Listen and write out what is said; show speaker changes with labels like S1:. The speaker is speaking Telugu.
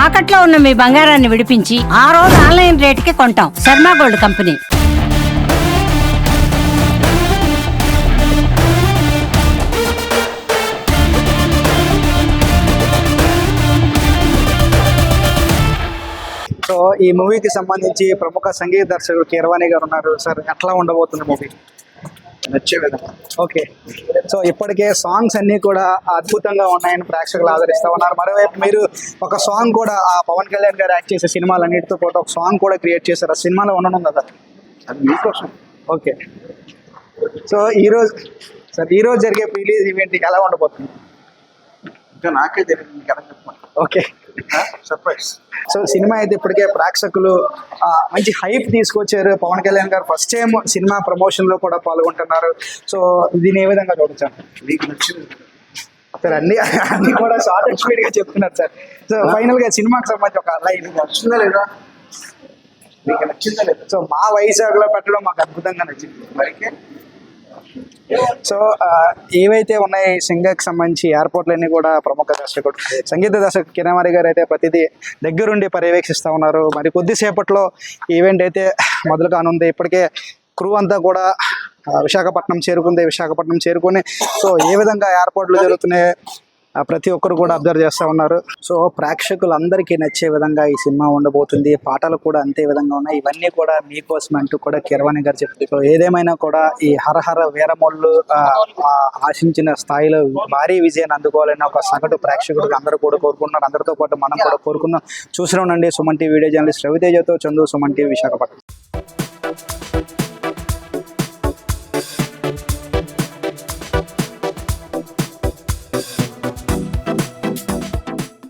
S1: తాకట్లో ఉన్న మీ బంగారాన్ని విడిపించి ఆ రోజు ఆన్లైన్ రేటుకి కొంటాం. Sharma gold company.
S2: సో ఈ మూవీకి సంబంధించి ప్రముఖ సంగీత దర్శకుడు కీరవాణి గారు ఉన్నారు. సార్ ఎట్లా ఉండబోతుంది మూవీ?
S3: నచ్చే విధంగా.
S2: ఓకే. సో ఇప్పటికే సాంగ్స్ అన్ని కూడా అద్భుతంగా ఉన్నాయని ప్రేక్షకులు ఆదరిస్తా ఉన్నారు. మరోవైపు మీరు ఒక సాంగ్ కూడా ఆ పవన్ కళ్యాణ్ గారు యాక్ట్ చేసే సినిమాలన్నిటితో పాటు ఒక సాంగ్ కూడా క్రియేట్ చేశారు. ఆ సినిమాలో ఉండడం కదా?
S3: అది మీకోసం
S2: ఓకే. సో ఈరోజు సార్ ఈరోజు జరిగే రిలీజ్ ఈవెంట్ ఎలా ఉండబోతుంది?
S3: ఇంకా నాకే తెలియదు మీకు ఎలా చెప్పమని
S2: ఓకే.
S3: సర్ప్రైజ్
S2: సో సినిమా అయితే ఇప్పటికే ప్రేక్షకులు మంచి హైప్ తీసుకొచ్చారు. పవన్ కళ్యాణ్ గారు ఫస్ట్ టైం సినిమా ప్రమోషన్లో కూడా పాల్గొంటున్నారు. సో దీని ఏ విధంగా చూడొచ్చాను
S3: మీకు నచ్చింది.
S2: సార్ అన్ని అన్ని కూడా షార్ట్ అండ్ స్పీడ్గా చెప్తున్నారు సార్. సో ఫైనల్గా సినిమాకి సంబంధించి ఒక లైన్
S3: నచ్చిందా లేదా? మీకు నచ్చిందా లేదా?
S2: సో మా వైజాగ్లో పెట్టడం మాకు అద్భుతంగా నచ్చింది.
S3: మరికే
S2: సో uh, ఏవైతే ఉన్నాయి సింగర్కి సంబంధించి ఎయిర్పోర్ట్లన్నీ కూడా ప్రముఖ దర్శకుడు. సంగీత దర్శకుడు కిరణారి గారు అయితే ప్రతిదీ దగ్గరుండి పర్యవేక్షిస్తూ ఉన్నారు. మరి కొద్దిసేపట్లో ఈవెంట్ అయితే మొదలు కానుంది. ఇప్పటికే క్రూ అంతా కూడా విశాఖపట్నం చేరుకుంది విశాఖపట్నం చేరుకొని. సో ఏ విధంగా ఎయిర్పోర్ట్లు జరుగుతున్నాయి? ప్రతి ఒక్కరు కూడా అబ్జర్వ్ చేస్తూ ఉన్నారు. సో ప్రేక్షకులందరికీ నచ్చే విధంగా ఈ సినిమా ఉండబోతుంది. పాటలు కూడా అంతే విధంగా ఉన్నాయి. ఇవన్నీ కూడా మీకోసం అంటూ కూడా కిరవాణి గారు చెప్తారు ఏదేమైనా కూడా ఈ హరహర వీరమోళ్ళు ఆ, ఆశించిన స్థాయిలో భారీ విజయాన్ని అందుకోవాలని ఒక సగటు ప్రేక్షకుడికి అందరూ కూడా కోరుకుంటున్నారు. అందరితో పాటు మనం కూడా కోరుకుందాం. చూసిన ఉండండి సుమన్ టీవీ వీడియో జర్నలిస్ట్ రవితేజతో చందు సుమన్ టీవీ విశాఖపట్నం.